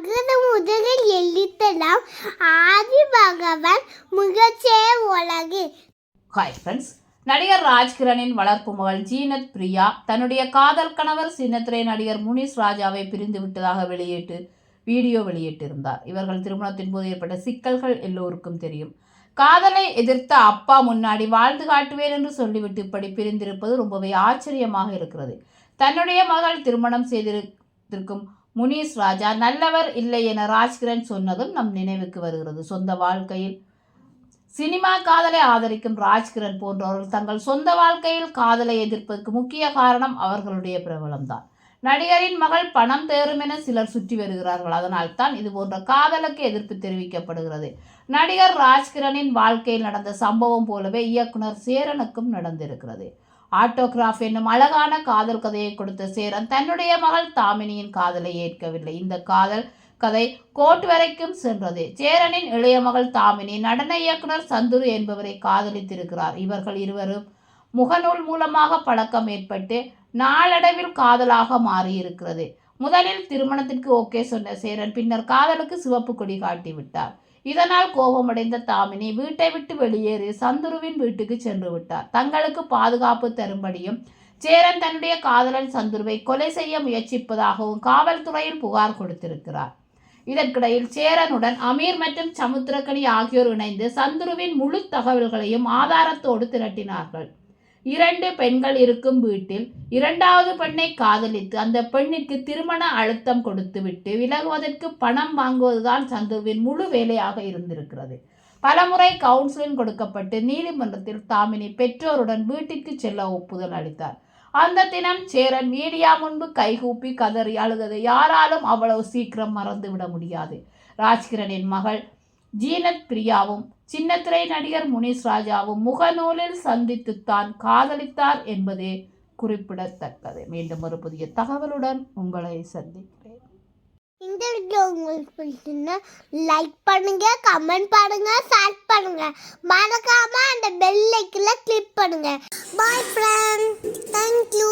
அகர முதலில் எழுத்தலாம் ஆதி பகவான் முகச்சே உலகு. ஹாய் ஃப்ரெண்ட்ஸ் நடிகர் ராஜ்கிரனின் வளர்ப்பு மகள் ஜீனத் பிரியா தன்னுடைய காதல் கணவர் சின்னத்திரை நடிகர் முனிஸ் ராஜாவை பிரிந்து விட்டதாக வெளியிட்டு வீடியோ வெளியிட்டிருந்தார். இவர்கள் திருமணத்தின் போது ஏற்பட்ட சிக்கல்கள் எல்லோருக்கும் தெரியும். காதலை எதிர்த்த அப்பா முன்னாடி வாழ்ந்து காட்டுவேன் என்று சொல்லிவிட்டு இப்படி பிரிந்திருப்பது ரொம்பவே ஆச்சரியமாக இருக்கிறது. தன்னுடைய மகள் திருமணம் செய்திருக்கும் முனீஸ் ராஜா நல்லவர் இல்லை என ராஜ்கிரண் சொன்னதும் நம் நினைவுக்கு வருகிறது. சொந்த வாழ்க்கையில் சினிமா காதலை ஆதரிக்கும் ராஜ்கிரண் போன்றவர்கள் தங்கள் சொந்த வாழ்க்கையில் காதலை எதிர்ப்பதற்கு முக்கிய காரணம் அவர்களுடைய பிரபலம்தான். நடிகரின் மகள் பணம் தேரும் என சிலர் சுற்றி வருகிறார்கள். அதனால் தான் இது போன்ற காதலுக்கு எதிர்ப்பு தெரிவிக்கப்படுகிறது. நடிகர் ராஜ்கிரனின் வாழ்க்கையில் நடந்த சம்பவம் போலவே இயக்குனர் சேரனுக்கும் நடந்திருக்கிறது. ஆட்டோகிராஃப் என்னும் அழகான காதல் கதையை கொடுத்த சேரன் தன்னுடைய மகள் தாமினியின் காதலை ஏற்கவில்லை. இந்த காதல் கதை கோட் வரைக்கும் சென்றது. சேரனின் இளைய மகள் தாமினி நடன இயக்குனர் சந்துரு என்பவரை காதலித்திருக்கிறார். இவர்கள் இருவரும் முகநூல் மூலமாக பழக்கம் ஏற்பட்டு நாளடைவில் காதலாக மாறியிருக்கிறது. முதலில் திருமணத்திற்கு ஓகே சொன்ன சேரன் பின்னர் காதலுக்கு சிவப்பு கொடி காட்டிவிட்டார். இதனால் கோபமடைந்த தாமினி வீட்டை விட்டு வெளியேறி சந்துருவின் வீட்டுக்கு சென்று விட்டார். தங்களுக்கு பாதுகாப்பு தரும்படியும் சேரன் தன்னுடைய காதலன் சந்துருவை கொலை செய்ய முயற்சிப்பதாகவும் காவல்துறையில் புகார் கொடுத்திருக்கிறார். இதற்கிடையில் சேரனுடன் அமீர் மற்றும் சமுத்திரக்கனி ஆகியோர் இணைந்து சந்துருவின் முழு தகவல்களையும் ஆதாரத்தோடு திரட்டினார்கள். இரண்டு பெண்கள் இருக்கும் வீட்டில் இரண்டாவது பெண்ணை காதலித்து அந்த பெண்ணிற்கு திருமண அழுத்தம் கொடுத்துவிட்டு விலகுவதற்கு பணம் வாங்குவதுதான் சந்துருவின் முழு வேலையாக இருந்திருக்கிறது. பலமுறை கவுன்சிலிங் கொடுக்கப்பட்டு நீதிமன்றத்தில் தாமினி பெற்றோருடன் வீட்டிற்கு செல்ல ஒப்புதல் அளித்தார். அந்த தினம் சேரன் மீடியா முன்பு கைகூப்பி கதறி அழுதது யாராலும் அவ்வளவு சீக்கிரம் மறந்து விட முடியாது. ராஜ்கிரனின் மகள் ஜீனத் பிரியாவும் சின்னத்திரை நடிகர் முனிஷ் ராஜாவும் முகநூலில் சந்தித்துத்தான் காதலித்தார் என்பதே குறிப்பிடத்தக்கது. மீண்டும் ஒரு புதிய தகவலுடன் உங்களை சந்திக்கிறேன். இந்த வீடியோ உங்களுக்கு பிடிச்சிருந்தா லைக் பண்ணுங்க கமெண்ட் பண்ணுங்க ஷேர் பண்ணுங்க. மறக்காம அந்த பெல் ஐக்கன்ல கிளிக் பண்ணுங்க. பாய் ஃப்ரெண்ட் தேங்க்யூ